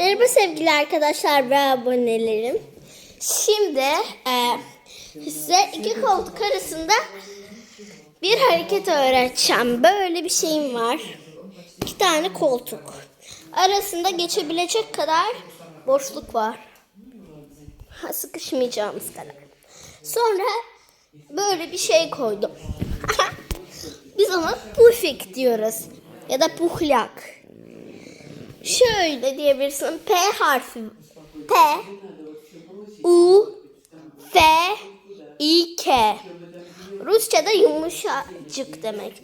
Merhaba sevgili arkadaşlar ve abonelerim. Şimdi e, size iki koltuk arasında bir hareket öğreteceğim. Böyle bir şeyim var. İki tane koltuk. Arasında geçebilecek kadar boşluk var. Ha, sıkışmayacağımız kadar. Sonra böyle bir şey koydum. Biz ona pufik diyoruz. Ya da puhlak. Şöyle diyebilirsin. P harfi. P U F I K. Rusça'da yumuşacık demek.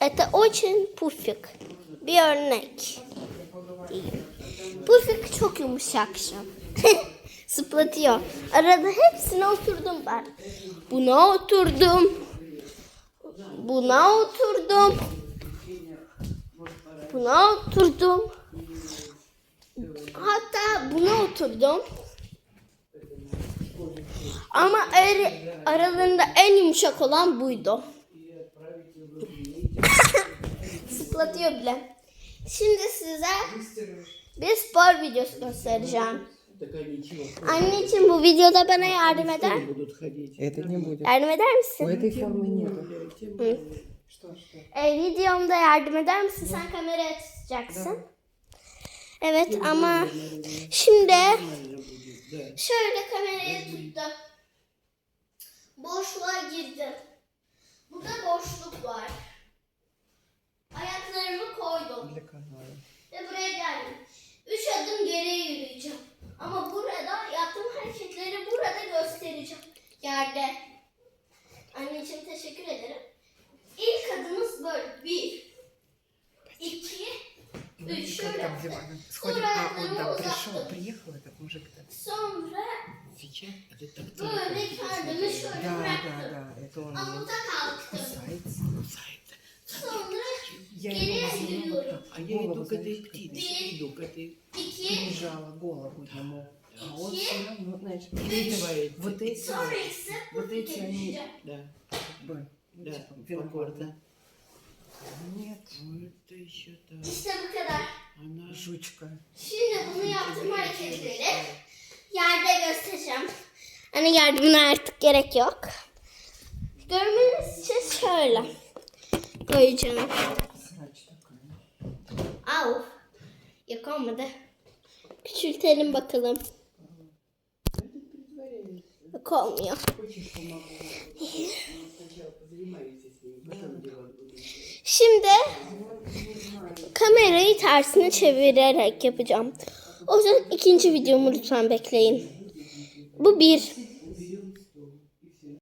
Это очень pufik. Bir örnek. diyeyim. Pufik çok yumuşak şu. Sıplatıyor. Arada hepsine oturdum ben. Buna oturdum. Buna oturdum. Buna oturdum. Hatta buna oturdum. Ama er, ar aralarında en yumuşak olan buydu. Zıplatıyor bile. Şimdi size bir spor videosu göstereceğim. Anne için bu videoda bana yardım eder. Yardım eder misin? Ee, videomda yardım eder misin? Sen kameraya tutacaksın. Evet ama şimdi şöyle kamerayı tuttum. Boşluğa girdim. Burada boşluk var. Ayaklarımı koydum. Ve buraya geldim. Üç adım geriye yürüyeceğim. Ama burada yaptığım hareketleri burada göstereceğim. Yerde. Anneciğim teşekkür ederim. İlk adımız böyle. Bir. Üç. Şöyle Там диван. Сходим. А, он там пришел, приехал этот Сейчас идет так böyle kendimi şöyle Да, да, да. Это он kalktım. кусается. Я его yürüyorum. а я иду к этой птице. Иду к этой. Прижала голову ему. А он все равно, знаешь, вот эти, вот эти они. Да, как бы, да, типа, это еще да. İşte bu kadar. Она жучка. Şimdi bunu yaptığım hareketleri yerde göstereceğim. Hani yardımına artık gerek yok. Görmeniz için şöyle koyacağım. Срач такая. Au. Yok olmadı. Küçültelim bakalım. Yok olmuyor. Şimdi kamerayı tersine çevirerek yapacağım. O yüzden ikinci videomu lütfen bekleyin. Bu bir.